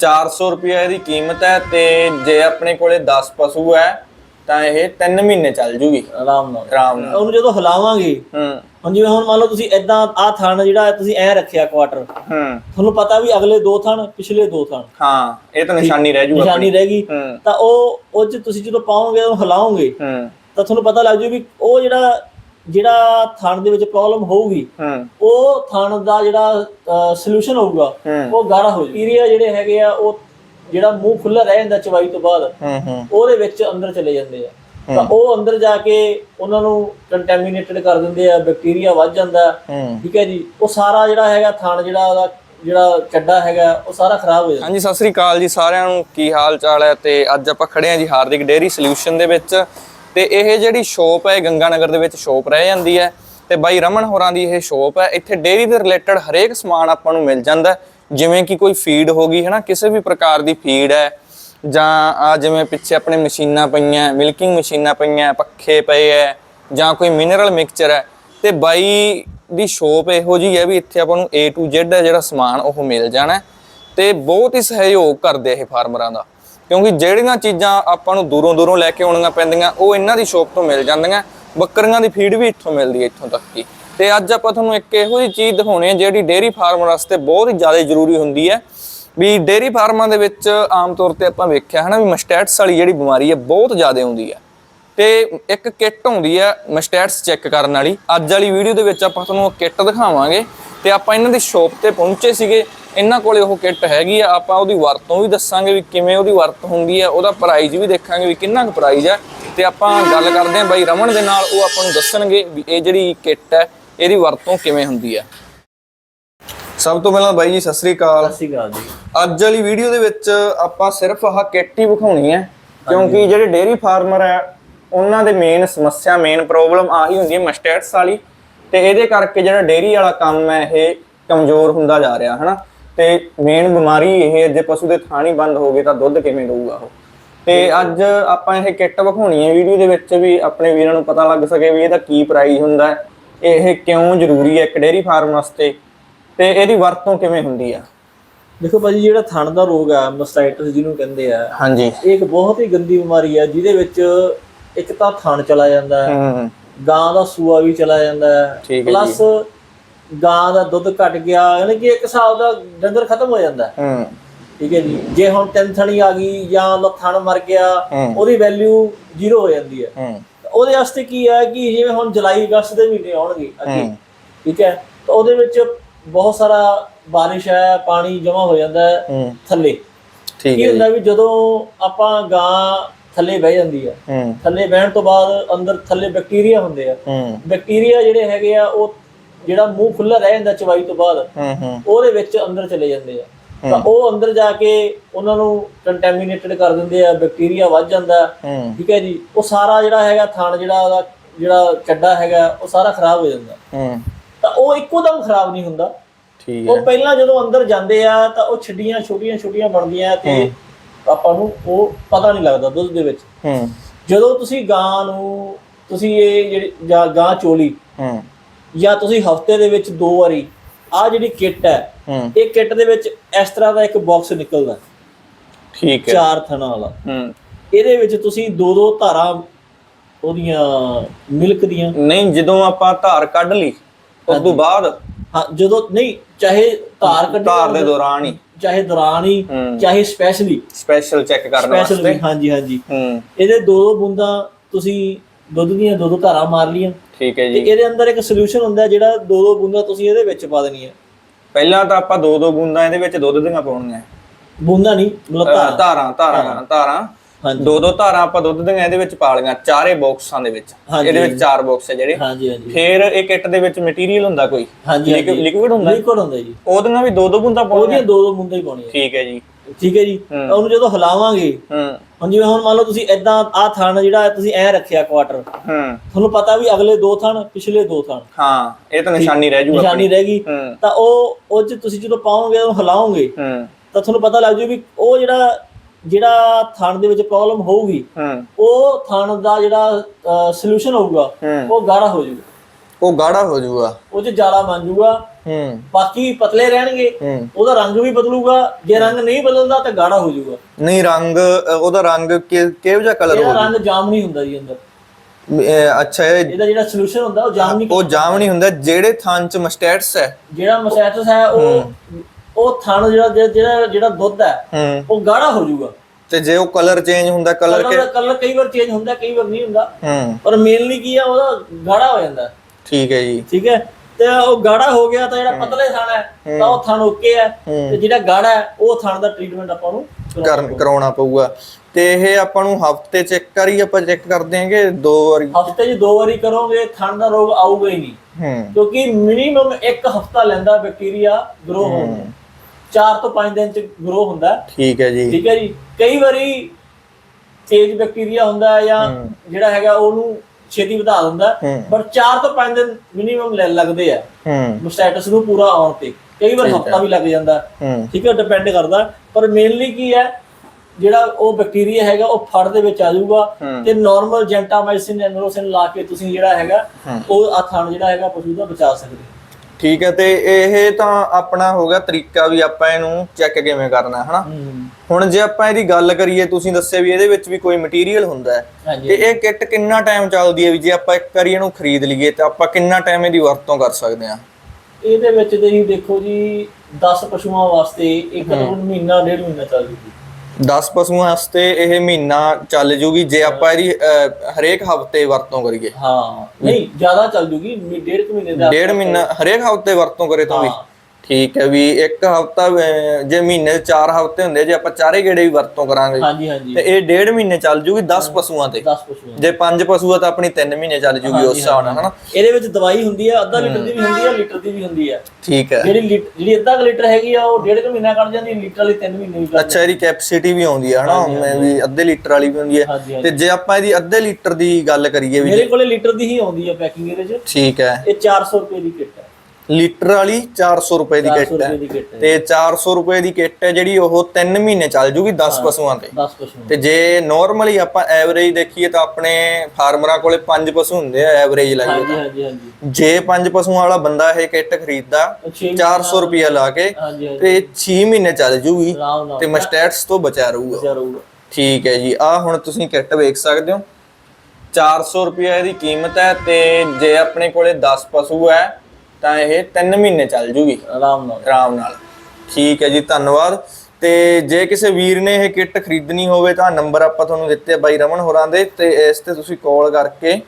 400 ਰੁਪਏ ਇਹਦੀ ਕੀਮਤ ਹੈ ਤੇ ਜੇ ਆਪਣੇ ਕੋਲੇ 10 ਪਸ਼ੂ ਹੈ ਤਾਂ ਇਹ 3 ਮਹੀਨੇ ਚੱਲ ਜੂਗੀ। ਆਰਾਮ ਨਾਲ। ਆਰਾਮ ਨਾਲ। ਉਹਨੂੰ ਜਦੋਂ ਹਿਲਾਵਾਂਗੇ ਹੂੰ। ਹੁਣ ਜਿਵੇਂ ਹੁਣ ਮੰਨ ਲਓ ਤੁਸੀਂ ਐਦਾਂ ਆ ਥਣ ਜਿਹੜਾ ਤੁਸੀਂ ਐ ਰੱਖਿਆ ਕੁਆਟਰ ਹੂੰ। ਤੁਹਾਨੂੰ ਪਤਾ ਵੀ ਅਗਲੇ ਦੋ ਥਣ ਪਿਛਲੇ ਦੋ ਥਣ। ਹਾਂ ਇਹ ਤਾਂ ਨਿਸ਼ਾਨੀ ਰਹਿ ਜੂਗਾ ਨਿਸ਼ਾਨੀ ਰਹਿ ਗਈ। ਤਾਂ ਉਹ ਉਹ 'ਚ ਤੁਸੀਂ ਜਦੋਂ ਪਾਓਗੇ ਉਹਨੂੰ ਹਿਲਾਓਗੇ ਹੂੰ। ਤਾਂ ਤੁਹਾਨੂੰ ਪਤਾ ਲੱਗ ਜੂ ਵੀ ਉਹ ਜਿਹੜਾ ਜਿਹੜਾ ਥਣ ਦੇ ਵਿੱਚ ਪ੍ਰੋਬਲਮ ਹੋਊਗੀ ਉਹ ਥਣ ਦਾ ਜਿਹੜਾ ਸੋਲੂਸ਼ਨ ਹੋਊਗਾ ਉਹ ਗਾੜਾ ਹੋ ਜਾਊ ਏਰੀਆ ਜਿਹੜੇ ਹੈਗੇ ਆ ਉਹ ਜਿਹੜਾ ਮੂੰਹ ਖੁੱਲਾ ਰਹਿ ਜਾਂਦਾ ਚਵਾਈ ਤੋਂ ਬਾਅਦ ਉਹਦੇ ਵਿੱਚ ਅੰਦਰ ਚਲੇ ਜਾਂਦੇ ਆ। ਤਾਂ ਉਹ ਅੰਦਰ ਜਾ ਕੇ ਉਹਨਾਂ ਨੂੰ ਕੰਟੈਮੀਨੇਟਡ ਕਰ ਦਿੰਦੇ ਆ ਬੈਕਟੀਰੀਆ ਵੱਧ ਜਾਂਦਾ। ਠੀਕ ਹੈ ਜੀ? ਉਹ ਸਾਰਾ ਜਿਹੜਾ ਹੈਗਾ ਥਣ ਜਿਹੜਾ ਉਹਦਾ ਜਿਹੜਾ ਚੱਡਾ ਹੈਗਾ ਉਹ ਸਾਰਾ ਖਰਾਬ ਹੋ ਜਾਂਦਾ। ਹਾਂਜੀ ਸਤਿ ਸ੍ਰੀ ਅਕਾਲ ਜੀ ਸਾਰਿਆਂ ਨੂੰ। ਕੀ ਹਾਲ ਚਾਲ ਹੈ? ਤੇ ਅੱਜ ਆਪਾਂ ਖੜੇ ਹਾਂ ਜੀ ਹਾਰਦਿਕ ਡੇਅਰੀ ਸੋਲਿਊਸ਼ਨ ਦੇ ਵਿੱਚ। ਤੇ ਇਹ ਜਿਹੜੀ ਸ਼ੋਪ ਹੈ, ਇਹ ਗੰਗਾਨਗਰ ਦੇ ਵਿੱਚ ਸ਼ੋਪ ਰਹਿ ਜਾਂਦੀ ਹੈ ਤੇ ਬਾਈ ਰਮਨ ਹੋਰਾਂ ਦੀ ਇਹ ਸ਼ੋਪ ਹੈ। ਇੱਥੇ ਡੇਅਰੀ ਦੇ ਰਿਲੇਟਡ ਹਰੇਕ ਸਮਾਨ ਆਪਾਂ ਨੂੰ ਮਿਲ ਜਾਂਦਾ ਜਿਵੇਂ ਕਿ ਕੋਈ ਫੀਡ ਹੋ ਗਈ ਹੈ ਨਾ ਕਿਸੇ ਵੀ ਪ੍ਰਕਾਰ ਦੀ ਫੀਡ ਹੈ ਜਾਂ ਆ ਜਿਵੇਂ ਪਿੱਛੇ ਆਪਣੇ ਮਸ਼ੀਨਾਂ ਪਈਆਂ ਮਿਲਕਿੰਗ ਮਸ਼ੀਨਾਂ ਪਈਆਂ, ਪੱਖੇ ਪਏ ਹੈ ਜਾਂ ਕੋਈ ਮਿਨਰਲ ਮਿਕਸਚਰ ਹੈ। ਤੇ ਬਾਈ ਦੀ ਸ਼ੋਪ ਇਹੋ ਜੀ ਹੈ ਵੀ ਇੱਥੇ ਆਪਾਂ ਨੂੰ A to Z ਹੈ ਜਿਹੜਾ ਸਮਾਨ ਉਹ ਮਿਲ ਜਾਣਾ ਹੈ। ਤੇ ਬਹੁਤ ਹੀ ਸਹਿਯੋਗ ਕਰਦੇ ਇਹ ਫਾਰਮਰਾਂ ਦਾ। ਕਿਉਂਕਿ ਜਿਹੜੀਆਂ ਚੀਜ਼ਾਂ ਆਪਾਂ ਨੂੰ ਦੂਰੋਂ ਦੂਰੋਂ ਲੈ ਕੇ ਆਉਣੀਆਂ ਪੈਂਦੀਆਂ, ਉਹ ਇਹਨਾਂ ਦੀ ਸ਼ੋਪ ਤੋਂ ਮਿਲ ਜਾਂਦੀਆਂ, ਬੱਕਰੀਆਂ ਦੀ ਫੀਡ ਵੀ ਇੱਥੋਂ ਮਿਲਦੀ ਹੈ ਇੱਥੋਂ ਤੱਕ ਕੀ ਤੇ ਅੱਜ ਆਪਾਂ ਤੁਹਾਨੂੰ ਇੱਕ ਇਹੋ ਜਿਹੀ ਚੀਜ਼ ਦਿਖਾਉਣੀ ਹੈ, ਜਿਹੜੀ ਡੇਅਰੀ ਫਾਰਮ ਵਾਸਤੇ ਬਹੁਤ ਹੀ ਜ਼ਿਆਦਾ ਜ਼ਰੂਰੀ ਹੁੰਦੀ ਹੈ। ਵੀ ਡੇਅਰੀ ਫਾਰਮਾਂ ਦੇ ਵਿੱਚ ਆਮ ਤੌਰ ਤੇ ਆਪਾਂ ਵੇਖਿਆ ਹੈ ਨਾ, ਵੀ ਮਸਟੈਟਸ ਵਾਲੀ ਜਿਹੜੀ ਬਿਮਾਰੀ ਹੈ, ਬਹੁਤ ਜ਼ਿਆਦਾ ਹੁੰਦੀ ਹੈ। ਤੇ ਇੱਕ ਕਿੱਟ ਹੁੰਦੀ ਹੈ ਮਸਟੈਟਸ ਚੈੱਕ ਕਰਨ ਵਾਲੀ। ਅੱਜ ਵਾਲੀ ਵੀਡੀਓ ਦੇ ਵਿੱਚ ਆਪਾਂ ਤੁਹਾਨੂੰ ਉਹ ਕਿੱਟ ਦਿਖਾਵਾਂਗੇ। ਤੇ ਆਪਾਂ ਇਹਨਾਂ ਦੀ ਸ਼ੋਪ ਤੇ ਪਹੁੰਚੇ ਸੀਗੇ। ਇਹਨਾਂ ਕੋਲੇ ਉਹ ਕਿੱਟ ਹੈਗੀ ਆ ਆਪਾਂ ਉਹਦੀ ਵਰਤੋਂ ਵੀ ਦੱਸਾਂਗੇ ਵੀ ਕਿਵੇਂ ਉਹਦੀ ਵਰਤ ਹੁੰਦੀ ਹੈ ਉਹਦਾ ਪ੍ਰਾਈਸ ਵੀ ਦੇਖਾਂਗੇ ਵੀ ਕਿੰਨਾ ਕੁ ਪ੍ਰਾਈਸ ਹੈ ਤੇ ਆਪਾਂ ਗੱਲ ਕਰਦੇ ਹਾਂ ਬਾਈ ਰਮਨ ਦੇ ਨਾਲ ਉਹ ਆਪਾਂ ਨੂੰ ਦੱਸਣਗੇ ਵੀ ਇਹ ਜਿਹੜੀ ਕਿੱਟ ਹੈ ਇਹਦੀ ਵਰਤੋਂ ਕਿਵੇਂ ਹੁੰਦੀ ਹੈ ਸਭ ਤੋਂ ਪਹਿਲਾਂ ਬਾਈ ਜੀ ਸਤਿ ਸ੍ਰੀ ਅਕਾਲ। ਸਤਿ ਸ਼੍ਰੀ ਅਕਾਲ ਜੀ। ਅੱਜ ਵਾਲੀ ਵੀਡੀਓ ਦੇ ਵਿੱਚ ਆਪਾਂ ਸਿਰਫ ਆਹ ਕਿੱਟ ਹੀ ਵਿਖਾਉਣੀ ਹੈ ਕਿਉਂਕਿ ਜਿਹੜੇ ਡੇਅਰੀ ਫਾਰਮਰ ਹੈ ਉਹਨਾਂ ਦੇ ਮੇਨ ਸਮੱਸਿਆ ਮੇਨ ਪ੍ਰੋਬਲਮ ਆਹੀ ਹੁੰਦੀ ਹੈ ਮਸਟੈਟਸ ਵਾਲੀ ਤੇ ਇਹਦੇ ਕਰਕੇ ਜਿਹੜਾ ਡੇਅਰੀ ਵਾਲਾ ਕੰਮ ਹੈ ਇਹ ਕਮਜ਼ੋਰ ਹੁੰਦਾ ਜਾ ਰਿਹਾ ਹਨਾ? ਤੇ ਮੇਨ ਬਿਮਾਰੀ ਇਹ ਹੈ ਜੇ ਪਸ਼ੂ ਦੇ ਥਾਣੀ ਬੰਦ ਹੋ ਗਏ ਤਾਂ ਦੁੱਧ ਕਿਵੇਂ ਦਊਗਾ ਉਹ? ਤੇ ਅੱਜ ਆਪਾਂ ਇਹ ਕਿੱਟ ਵਿਖਾਉਣੀ ਹੈ ਵੀਡੀਓ ਦੇ ਵਿੱਚ ਵੀ ਆਪਣੇ ਵੀਰਾਂ ਨੂੰ ਪਤਾ ਲੱਗ ਸਕੇ ਵੀ ਇਹਦਾ ਕੀ ਪ੍ਰਾਈਸ ਹੁੰਦਾ ਹੈ। ਇਹ ਕਿਉਂ ਜ਼ਰੂਰੀ ਹੈ ਇੱਕ ਡੇਅਰੀ ਫਾਰਮ ਵਾਸਤੇ? ਤੇ ਇਹਦੀ ਵਰਤੋਂ ਕਿਵੇਂ ਹੁੰਦੀ ਆ? ਦੇਖੋ ਭਾਜੀ ਜਿਹੜਾ ਥਣ ਦਾ ਰੋਗ ਆ ਮਸਟਾਈਟਸ ਜਿਹਨੂੰ ਕਹਿੰਦੇ ਆ ਹਾਂਜੀ। ਇਹ ਇੱਕ ਬਹੁਤ ਹੀ ਗੰਦੀ ਬਿਮਾਰੀ ਆ ਜਿਹਦੇ ਵਿੱਚ ਇੱਕ ਤਾਂ ਥਣ ਚਲਾ ਜਾਂਦਾ ਹੈ। ਹੂੰ। ਗਾਂ ਦਾ ਸੂਆ ਵੀ ਚਲਾ ਜਾਂਦਾ ਹੈ। ਪਲੱਸ ਗਾਂ ਦਾ ਦੁੱਧ ਘਟ ਗਿਆ ਯਾਨੀ ਕਿ ਇੱਕ ਹਿਸਾਬ ਦਾ ਡੰਗਰ ਖਤਮ ਹੋ ਜਾਂਦਾ ਹੈ। ਹੂੰ। ਠੀਕ ਹੈ ਜੀ। ਜੇ ਹੁਣ ਤਿੰਨ ਥਣੀ ਆ ਗਈ ਜਾਂ ਉਹਦਾ ਥਣ ਮਰ ਗਿਆ ਹੂੰ। ਉਹਦੀ ਵੈਲਿਊ ਜ਼ੀਰੋ ਹੋ ਜਾਂਦੀ ਹੈ। ਹੂੰ। ਤਾਂ ਉਹਦੇ ਵਾਸਤੇ ਕੀ ਹੈ ਕਿ ਜਿਵੇਂ ਹੁਣ ਜੁਲਾਈ ਅਗਸਤ ਦੇ ਮਹੀਨੇ ਆਉਣਗੇ ਅੱਗੇ ਹੂੰ। ਠੀਕ ਹੈ। ਤਾਂ ਉਹਦੇ ਵਿੱਚ ਬਹੁਤ ਸਾਰਾ ਬਾਰਿਸ਼ ਹੈ ਪਾਣੀ ਜਮਾ ਹੋ ਜਾਂਦਾ ਹੈ ਹੂੰ। ਥੱਲੇ। ਠੀਕ ਕੀ ਹੈ ਹੁੰਦਾ ਵੀ ਜਦੋਂ ਆਪਾਂ ਗਾਂ ਥੱਲੇ ਬਹਿ ਜਾਂਦੀ ਹੂੰ। ਥੱਲੇ ਬਹਿਣ ਤੋਂ ਬਾਅਦ ਅੰਦਰ ਥੱਲੇ ਬੈਕਟੀਰੀਆ ਹੁੰਦੇ ਆ। ਹੂੰ। ਬੈਕਟੀਰੀਆ ਜਿਹੜੇ ਹੈਗੇ ਆ ਉਹ ਜਿਹੜਾ ਮੂੰਹ ਖੁੱਲਾ ਰਹਿ ਜਾਂਦਾ ਚਵਾਈ ਤੋਂ ਬਾਅਦ ਹੂੰ ਹੂੰ। ਉਹਦੇ ਵਿੱਚ ਅੰਦਰ ਚਲੇ ਜਾਂਦੇ ਆ। ਤਾਂ ਉਹ ਅੰਦਰ ਜਾ ਕੇ ਉਹਨਾਂ ਨੂੰ ਕੰਟੈਮੀਨੇਟਡ ਕਰ ਦਿੰਦੇ ਆ ਬੈਕਟੀਰੀਆ ਵੱਧ ਜਾਂਦਾ। ਹੂੰ। ਠੀਕ ਹੈ ਜੀ? ਉਹ ਸਾਰਾ ਜਿਹੜਾ ਹੈਗਾ ਥਣ ਜਿਹੜਾ ਉਹਦਾ ਜਿਹੜਾ ਚੱਡਾ ਹੈਗਾ ਉਹ ਸਾਰਾ ਖਰਾਬ ਹੋ ਜਾਂਦਾ। ਹੂੰ। ਤਾਂ ਉਹ ਇੱਕੋ ਦਮ ਖਰਾਬ ਨਹੀਂ ਹੁੰਦਾ। ਠੀਕ ਹੈ। ਉਹ ਪਹਿਲਾਂ ਜਦੋਂ ਅੰਦਰ ਜਾਂਦੇ ਆ ਤਾਂ ਉਹ ਛੱਡੀਆਂ ਛੋਟੀਆਂ ਛੋਟੀਆਂ ਬਣਦੀਆਂ ਤੇ ਆਪਾਂ ਨੂੰ ਉਹ ਪਤਾ ਨਹੀਂ ਲੱਗਦਾ ਦੁੱਧ ਦੇ ਵਿੱਚ। ਹੂੰ। ਜਦੋਂ ਤੁਸੀਂ ਗਾਂ ਨੂੰ ਤੁਸੀਂ ਇਹ ਜਿਹੜੀ ਜਾਂ ਗਾਂ ਚੋਲੀ ਹੂੰ। ਜਾਂ ਤੁਸੀਂ ਹਫ਼ਤੇ ਦੇ ਵਿੱਚ ਦੋ ਵਾਰੀ ਆ ਜਿਹੜੀ ਕਿੱਟ ਹੈ ਇਹ ਕਿੱਟ ਦੇ ਵਿੱਚ ਇਸ ਤਰ੍ਹਾਂ ਦਾ ਇੱਕ ਬਾਕਸ ਨਿਕਲਦਾ। ਠੀਕ ਹੈ। ਚਾਰ ਥਣਾਂ ਵਾਲਾ। ਹੂੰ। ਇਹਦੇ ਵਿੱਚ ਤੁਸੀਂ ਦੋ ਦੋ ਧਾਰਾਂ ਉਹਦੀਆਂ ਮਿਲਕ ਦੀਆਂ। ਨਹੀਂ ਜਦੋਂ ਆਪਾਂ ਧਾਰ ਕੱਢ ਲਈ ਉਸ ਤੋਂ ਬਾਅਦ ਹਾਂ ਜਦੋਂ ਨਹੀਂ ਚਾਹੇ ਧਾਰ ਕੱਢੀ ਧਾਰ ਦੇ ਦੌਰਾਨ ਹੀ। ਚਾਹੇ ਦੌਰਾਨ ਹੀ ਚਾਹੇ ਸਪੈਸ਼ਲੀ ਸਪੈਸ਼ਲ ਚੈੱਕ ਕਰਨ ਵਾਸਤੇ। ਹਾਂਜੀ ਹਾਂਜੀ। ਇਹਦੇ ਦੋ ਦੋ ਬੂੰਦਾਂ ਤੁਸੀਂ ਦੁੱਧ ਦੀਆਂ ਦੋ ਦੋ ਧਾਰਾਂ ਮਾਰ ਲੀਆਂ ਠੀਕ ਹੈ ਜੀ। ਇਹਦੇ ਅੰਦਰ ਇੱਕ ਸੋਲੂਸ਼ਨ ਹੁੰਦਾ ਜਿਹੜਾ ਦੋ ਦੋ ਬੂੰਦਾਂ ਤੁਸੀਂ ਇਹਦੇ ਵਿੱਚ ਪਾ ਦੇਣੀਆਂ। ਪਹਿਲਾਂ ਤਾਂ ਆਪਾਂ ਦੋ ਦੋ ਬੂੰਦਾਂ ਇਹਦੇ ਵਿੱਚ ਦੁੱਧ ਦੀਆਂ ਪਾਉਣੀਆਂ। ਬੂੰਦਾਂ ਨਹੀਂ ਮਤਲਬ ਧਾਰਾਂ। ਧਾਰਾਂ ਧਾਰਾਂ ਧਾਰਾਂ। ਹਾਂਜੀ। ਦੋ ਦੋ ਧਾਰਾਂ ਆਪਾਂ ਦੁੱਧ ਦੀਆਂ ਇਹਦੇ ਵਿੱਚ ਪਾ ਲਈਆਂ ਚਾਰੇ ਬਾਕਸਾਂ ਦੇ ਵਿੱਚ। ਇਹਦੇ ਵਿੱਚ ਚਾਰ ਬਾਕਸ ਹੈ ਜਿਹੜੇ। ਹਾਂਜੀ ਹਾਂਜੀ। ਫਿਰ ਇਹ ਕਿੱਟ ਦੇ ਵਿੱਚ ਮਟੀਰੀਅਲ ਹੁੰਦਾ ਕੋਈ? ਹਾਂਜੀ ਲਿਕਵਿਡ ਹੁੰਦਾ? ਲਿਕਵਿਡ ਹੁੰਦਾ ਜੀ। ਉਹਦੀਆਂ ਵੀ ਦੋ ਦੋ ਬੂੰਦਾਂ ਪਾਉਣੀਆਂ? ਉਹਦੀਆਂ ਦੋ ਦੋ ਬੂੰਦਾਂ ਹੀ ਪਾਉਣੀਆਂ। ਠੀਕ ਹੈ ਜੀ। ਠੀਕ ਹੈ ਜੀ। ਉਹਨੂੰ ਜਦੋਂ ਹਿਲਾਵਾਂਗੇ ਹੂੰ। ਹੁਣ ਜਿਵੇਂ ਹੁਣ ਮੰਨ ਲਓ ਤੁਸੀਂ ਐਦਾਂ ਆ ਥਣ ਜਿਹੜਾ ਤੁਸੀਂ ਐ ਰੱਖਿਆ ਕੁਆਟਰ ਹੂੰ। ਤੁਹਾਨੂੰ ਪਤਾ ਵੀ ਅਗਲੇ ਦੋ ਥਣ ਪਿਛਲੇ ਦੋ ਥਣ। ਹਾਂ ਇਹ ਤਾਂ ਨਿਸ਼ਾਨੀ ਰਹਿ ਜੂਗਾ ਨਿਸ਼ਾਨੀ ਰਹਿ ਗਈ। ਤਾਂ ਉਹ ਉਹ 'ਚ ਤੁਸੀਂ ਜਦੋਂ ਪਾਓਗੇ ਉਹਨੂੰ ਹਿਲਾਓਗੇ ਹੂੰ। ਤਾਂ ਤੁਹਾਨੂੰ ਪਤਾ ਲੱਗ ਜੂ ਵੀ ਉਹ ਜਿਹੜਾ ਜਿਹੜਾ ਥਣ ਦੇ ਵਿੱਚ ਪ੍ਰੋਬਲਮ ਹੋਊਗੀ ਉਹ ਥਣ ਦਾ ਜਿਹੜਾ ਸੋਲੂਸ਼ਨ ਹੋਊਗਾ ਉਹ ਗਾੜਾ ਹੋ ਜਾਊਗਾ। ਉਹ ਗਾੜਾ ਹੋ ਜਾਊਗਾ। ਉਹ 'ਚ ਜਾਲਾ ਬਣ ਜਾਊਗਾ। ਹੂੰ। ਬਾਕੀ ਪਤਲੇ ਰਹਿਣਗੇ ਉਹਦਾ ਰੰਗ ਵੀ ਬਦਲੂਗਾ। ਜੇ ਰੰਗ ਨਹੀਂ ਬਦਲਦਾ ਤਾਂ ਗਾੜਾ ਹੋ ਜਾਊਗਾ। ਨਹੀਂ ਰੰਗ ਉਹਦਾ ਰੰਗ ਕਿ- ਕਿਹੋ ਜਿਹਾ ਕਲਰ ਇਹਦਾ ਹੋ ਰੰਗ ਜਾਮਨੀ ਹੁੰਦਾ ਜੀ ਅੰਦਰ। ਅੱਛਾ ਇਹ ਇਹਦਾ ਜਿਹੜਾ ਸੋਲੂਸ਼ਨ ਹੁੰਦਾ ਉਹ ਜਾਮਨੀ ਉਹ ਜਾਮਣੀ ਹੁੰਦਾ ਜਿਹੜੇ ਥਾਂ ਚ ਮਸਟੈਟਸ ਹੈ। ਜਿਹੜਾ ਮਸੈਟਸ ਹੈ ਉਹ ਉਹ ਥਣ ਜਿਹੜਾ ਜਿਹੜਾ ਜਿਹੜਾ ਦੁੱਧ ਹੈ ਉਹ ਗਾੜਾ ਹੋ ਜਾਊਗਾ। ਤੇ ਜੇ ਉਹ ਕਲਰ ਚੇਂਜ ਹੁੰਦਾ ਕਲਰ ਕੇ ਕਲਰ ਕਈ ਵਾਰ ਚੇਂਜ ਹੁੰਦਾ ਕਈ ਵਾਰ ਨਹੀਂ ਹੁੰਦਾ। ਹੂੰ। ਪਰ ਮੇਨਲੀ ਕੀ ਆ ਉਹਦਾ ਗਾੜਾ ਹੋ ਜਾਂਦਾ। ਠੀਕ ਹੈ ਜੀ। ਠੀਕ ਹੈ? ਤੇ ਉਹ ਗਾੜਾ ਹੋ ਗਿਆ ਤਾਂ ਜਿਹੜਾ ਪਤਲੇ ਥਣ ਹੈ ਤਾਂ ਉਹ ਥਣ ਓਕੇ ਹੈ। ਤੇ ਜਿਹੜਾ ਗਾੜਾ ਹੈ ਉਹ ਥਣ ਦਾ ਟ੍ਰੀਟਮੈਂਟ ਆਪਾਂ ਨੂੰ ਕਰਾਉਣਾ ਪਊਗਾ। ਤੇ ਇਹ ਆਪਾਂ ਨੂੰ ਹਫ਼ਤੇ ਚ ਇੱਕ ਵਾਰੀ ਆਪਾਂ ਚੈੱਕ ਕਰਦੇ ਹਾਂਗੇ ਦੋ ਵਾਰੀ। ਹਫ਼ਤੇ 'ਚ ਦੋ ਵਾਰੀ ਕਰੋਗੇ ਥਣ ਦਾ ਰੋਗ ਆਊਗਾ ਹੀ ਨਹੀਂ। ਕਿਉਂਕਿ ਮਿਨੀਮਮ ਇੱਕ ਹਫਤਾ ਲੈਂਦਾ ਬੈਕਟੀਰੀਆ ਗਰੋ ਹੋਣ ਨੂੰ। 4 ਤੋਂ 5 ਦਿਨ ਚ ਗਰੋ ਹੁੰਦਾ ਹੈ। ਠੀਕ ਹੈ ਜੀ। ਠੀਕ ਹੈ ਜੀ। ਕਈ ਵਾਰੀ ਤੇਜ਼ ਬੈਕਟੀਰੀਆ ਹੁੰਦਾ ਹੈ ਜਾਂ ਜਿਹੜਾ ਹੈਗਾ ਉਹਨੂੰ ਛੇਤੀ ਵਧਾ ਦਿੰਦਾ ਹੈ। ਹੂੰ। ਪਰ 4 ਤੋਂ 5 ਦਿਨ ਮਿਨੀਮਮ ਲੱਗਦੇ ਆ। ਹੂੰ। ਸਟੇਟਸ ਨੂੰ ਪੂਰਾ ਆਉਣ ਤੇ। ਕਈ ਵਾਰ ਹਫਤਾ ਵੀ ਲੱਗ ਜਾਂਦਾ ਹੈ। ਹੂੰ। ਠੀਕ ਹੈ ਡਿਪੈਂਡ ਕਰਦਾ ਪਰ ਮੇਨਲੀ ਕੀ ਹੈ ਜਿਹੜਾ ਉਹ ਬੈਕਟੀਰੀਆ ਹੈਗਾ ਉਹ ਫੜ ਦੇ ਵਿੱਚ ਆ ਜਾਊਗਾ ਤੇ ਨਾਰਮਲ ਜੈਂਟਾਮਾਈਸਿਨ ਐਨਰੋਸਿਨ ਲਾ ਕੇ ਤੁਸੀਂ ਜਿਹੜਾ ਹੈਗਾ ਉਹ ਆ ਥਣ ਜਿਹੜਾ ਹੈਗਾ ਪਸ਼ੂ ਦਾ ਬਚਾ ਸਕਦੇ ਹੋ। ਠੀਕ ਹੈ ਤੇ ਇਹ ਤਾਂ ਆਪਣਾ ਹੋ ਗਿਆ ਤਰੀਕਾ ਵੀ ਆਪਾਂ ਇਹਨੂੰ ਚੈੱਕ ਕਿਵੇਂ ਕਰਨਾ ਹੈ ਹਨਾ? ਹੁਣ ਜੇ ਆਪਾਂ ਇਹਦੀ ਗੱਲ ਕਰੀਏ ਤੁਸੀਂ ਦੱਸਿਆ ਵੀ ਇਹਦੇ ਵਿੱਚ ਵੀ ਕੋਈ ਮਟੀਰੀਅਲ ਹੁੰਦਾ ਹੈ ਤੇ ਇਹ ਕਿੱਟ ਕਿੰਨਾ ਟਾਈਮ ਚੱਲਦੀ ਹੈ ਵੀ ਜੇ ਆਪਾਂ ਇੱਕ ਵਾਰੀ ਇਹਨੂੰ ਖਰੀਦ ਲਈਏ ਤਾਂ ਆਪਾਂ ਕਿੰਨਾ ਟਾਈਮ ਇਹਦੀ ਵਰਤੋਂ ਕਰ ਸਕਦੇ ਹਾਂ? ਇਹਦੇ ਵਿੱਚ ਤੁਸੀਂ ਦੇਖੋ ਜੀ 10 ਪਸ਼ੂਆਂ ਵਾਸਤੇ ਇੱਕ ਮਹੀਨਾ ਡੇਢ ਮਹੀਨਾ ਚੱਲ ਜੂਗੀ 10 ਪਸ਼ੂਆਂ ਵਾਸਤੇ ਇਹ ਮਹੀਨਾ ਚੱਲ ਜੂਗੀ ਜੇ ਆਪਾਂ ਇਹਦੀ ਅਹ, ਹਰੇਕ ਹਫ਼ਤੇ ਵਰਤੋਂ ਕਰੀਏ ਹਾਂ ਨਹੀਂ ਜ਼ਿਆਦਾ ਚੱਲ ਜੂਗੀ ਮੀ- ਡੇਢ ਕੁ ਮਹੀਨੇ ਦਾ ਡੇਢ ਮਹੀਨਾ ਹਰੇਕ ਹਫ਼ਤੇ ਵਰਤੋਂ ਕਰੇ ਤਾਂ ਵੀ ਹਾਂ। ਠੀਕ ਹੈ ਵੀ ਇੱਕ ਹਫਤਾ ਜੇ ਮਹੀਨੇ ਦੇ 4 ਹਫ਼ਤੇ ਹੁੰਦੇ ਜੇ ਆਪਾਂ ਚਾਰੇ ਗੇੜੇ ਵੀ ਵਰਤੋਂ ਕਰਾਂਗੇ ਹਾਂਜੀ ਹਾਂਜੀ। ਤੇ ਇਹ ਡੇਢ ਮਹੀਨੇ ਚੱਲ ਜੂਗੀ 10 ਪਸ਼ੂਆਂ ਤੇ। 10 ਪਸ਼ੂਆਂ ਜੇ 5 ਪਸ਼ੂ ਆ ਤਾਂ ਆਪਣੀ 3 ਮਹੀਨੇ ਚੱਲ ਜੂਗੀ ਉਸ ਹਿਸਾਬ ਨਾਲ ਹਨਾ? ਇਹਦੇ ਵਿੱਚ ਦਵਾਈ ਹੁੰਦੀ ਹੈ ਅੱਧਾ ਲੀਟਰ ਦੀ ਵੀ ਹੁੰਦੀ ਹੈ। ਲੀਟਰ ਦੀ ਵੀ ਹੁੰਦੀ ਹੈ ਠੀਕ ਹੈ। ਜਿਹੜੀ ਜਿਹੜੀ ਅੱਧਾ ਕੁ ਲੀਟਰ ਹੈਗੀ ਆ ਉਹ ਡੇਢ ਕੁ ਮਹੀਨਾ ਕੱਢ ਜਾਂਦੀ ਲੀਟਰ ਵਾਲੀ 3 ਮਹੀਨੇ ਵੀ ਕੱਢ ਅੱਛਾ ਇਹਦੀ ਕੈਪੈਸਿਟੀ ਵੀ ਆਉਂਦੀ ਹੈ ਹਨਾ? ਮੈਂ ਵੀ ਅੱਧੇ ਲੀਟਰ ਵਾਲੀ ਵੀ ਹੁੰਦੀ ਹੈ ਤੇ ਜੇ ਆਪਾਂ ਇਹਦੀ ਅੱਧੇ ਲੀਟਰ ਦੀ ਗੱਲ ਕਰੀਏ ਵੀ ਮੇਰੇ ਕੋਲੇ ਲੀਟਰ ਦੀ ਹੀ ਆਉਂਦੀ ਹੈ ਪੈਕਿੰਗ ਇਹਦੇ ਚ। ਠੀਕ ਹੈ। ਇਹ 400 ਰੁਪਏ ਦੀ ਕਿੱਟ ਹੈ ਲੀਟਰ ਵਾਲੀ 400 ਰੁਪਏ ਦੀ 400 ਕਿੱਟ ਹੈ। ਰੁਪਏ ਦੀ ਤੇ 400 ਰੁਪਏ ਦੀ ਕਿੱਟ ਹੈ ਜਿਹੜੀ ਉਹ 3 ਮਹੀਨੇ ਚੱਲ ਜੂਗੀ 10 ਪਸ਼ੂਆਂ ਤੇ। 10 ਪਸ਼ੂ ਤੇ ਜੇ ਨਾਰਮਲੀ ਆਪਾਂ ਐਵਰੇਜ ਦੇਖੀਏ ਤਾਂ ਆਪਣੇ ਫਾਰਮਰਾਂ ਕੋਲੇ 5 ਪਸ਼ੂ ਹੁੰਦੇ ਆ ਐਵਰੇਜ ਲਾਈਏ ਹਾਂਜੀ ਹਾਂਜੀ ਹਾਂਜੀ। ਜੇ 5 ਪਸ਼ੂਆਂ ਵਾਲਾ ਬੰਦਾ ਇਹ ਕਿੱਟ ਖਰੀਦਦਾ ਉਹ ਛੇ 400 ਰੁਪਿਆ ਲਾ ਕੇ ਤੇ 6 ਮਹੀਨੇ ਚੱਲ ਜੂਗੀ ਤੇ ਮਸਟੈਟਸ ਤੋਂ ਬਚਿਆ ਰਹੂਗਾ। ਠੀਕ ਹੈ ਜੀ। ਆ ਹੁਣ ਤੁਸੀਂ ਕਿੱਟ ਵੇਖ ਸਕਦੇ ਹੋ। 400 ਰੁਪਿਆ ਇਹਦੀ ਕੀਮਤ ਹੈ ਤੇ ਜੇ ਆਪਣੇ ਕੋਲੇ 10 ਪਸ਼ੂ ਹੈ ਤਾਂ ਇਹ 3 ਮਹੀਨੇ ਚੱਲ ਜੂਗੀ। ਆਰਾਮ ਨਾਲ। ਆਰਾਮ ਨਾਲ। ਠੀਕ ਹੈ ਜੀ ਧੰਨਵਾਦ। ਤੇ ਜੇ ਕਿਸੇ ਵੀਰ ਨੇ ਇਹ ਕਿੱਟ ਖਰੀਦਣੀ ਹੋਵੇ ਤਾਂ ਨੰਬਰ ਆਪਾਂ ਤੁਹਾਨੂੰ ਦਿੱਤੇ ਆ ਬਾਈ ਰਮਨ ਹੋਰਾਂ ਦੇ ਤੇ ਇਸ ਤੇ ਤੁਸੀਂ ਕਾਲ ਕਰਕੇ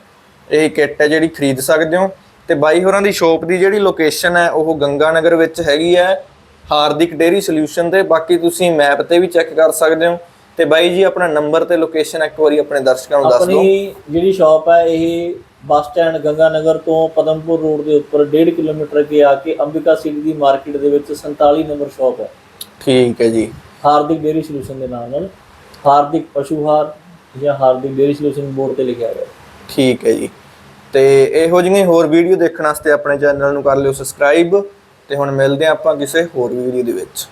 ਇਹ ਕਿੱਟ ਹੈ ਜਿਹੜੀ ਖਰੀਦ ਸਕਦੇ ਹੋ। ਤੇ ਬਾਈ ਹੋਰਾਂ ਦੀ ਸ਼ੋਪ ਦੀ ਜਿਹੜੀ ਲੋਕੇਸ਼ਨ ਹੈ ਉਹ ਗੰਗਾ ਨਗਰ ਵਿੱਚ ਹੈਗੀ ਹੈ ਹਾਰਦਿਕ ਡੇਰੀ ਸੋਲਿਊਸ਼ਨ ਤੇ। ਬਾਕੀ ਤੁਸੀਂ ਮੈਪ ਤੇ ਵੀ ਚੈੱਕ ਕਰ ਸਕਦੇ ਹੋ। ਤੇ ਬਾਈ ਜੀ ਆਪਣਾ ਨੰਬਰ ਤੇ ਲੋਕੇਸ਼ਨ ਇੱਕ ਵਾਰੀ ਆਪਣੇ ਦਰਸ਼ਕਾਂ ਨੂੰ ਦੱਸ ਦਿਓ। ਆਪਣੀ ਜਿਹੜੀ ਸ਼ਾਪ ਹੈ ਇਹ ਬੱਸ ਸਟੈਂਡ ਗੰਗਾ ਨਗਰ ਤੋਂ ਪਦਮਪੁਰ ਰੋਡ ਦੇ ਉੱਪਰ 1.5 ਕਿਲੋਮੀਟਰ ਅੱਗੇ ਆ ਕੇ ਅੰਬਿਕਾ ਸਿਟੀ ਦੀ ਮਾਰਕੀਟ ਦੇ ਵਿੱਚ 47 ਨੰਬਰ ਸ਼ਾਪ ਹੈ। ਠੀਕ ਹੈ ਜੀ। ਹਾਰਦਿਕ ਡੇਰੀ ਸੋਲੂਸ਼ਨ ਦੇ ਨਾਮ ਨਾਲ ਹਾਰਦਿਕ ਪਸ਼ੂਹਾਰ ਜਾਂ ਹਾਰਦਿਕ ਡੇਰੀ ਸੋਲੂਸ਼ਨ ਬੋਰਡ ਤੇ ਲਿਖਿਆ ਹੋਇਆ ਠੀਕ ਹੈ ਜੀ। ਤੇ ਇਹੋ ਜਿਹੀਆਂ ਹੋਰ ਵੀਡੀਓ ਦੇਖਣ ਵਾਸਤੇ ਆਪਣੇ ਚੈਨਲ ਨੂੰ ਕਰ ਲਿਓ ਸਬਸਕ੍ਰਾਈਬ ਤੇ ਹੁਣ ਮਿਲਦੇ ਆਪਾਂ ਕਿਸੇ ਹੋਰ ਵੀਡੀਓ ਦੇ ਵਿੱਚ।